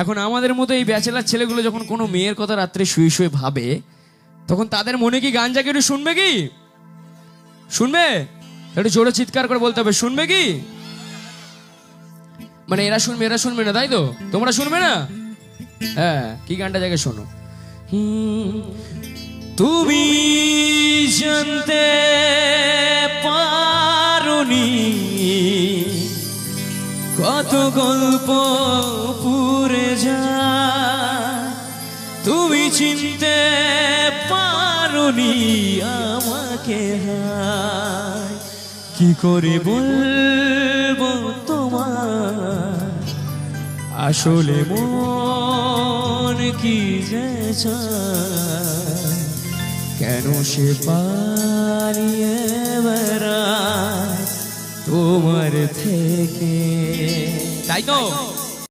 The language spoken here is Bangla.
এখন আমাদের মতো এই ব্যাচেলার ছেলেগুলো যখন কোনো মেয়ের কথা রাত্রে শুয়ে শুয়ে ভাবে, তখন তাদের মনে কি গান জাগে শুনবে কি? শুনবে? একটু জোরে চিৎকার করে বলতে হবে, শুনবে কি? মানে এরা শুনবে এরা শুনবে না, তাই তো? তোমরা শুনবে না? হ্যাঁ কি গানটা জাগে শোনো। তুমি জানতে পারোনি কত গল্প পুরে তুমি চিনতে পারোনি আমাকে হায়। কি করে বলব তোমার আসলে মন কি যে কেন সে বেড়ায় তোমার থেকে? তাই তো।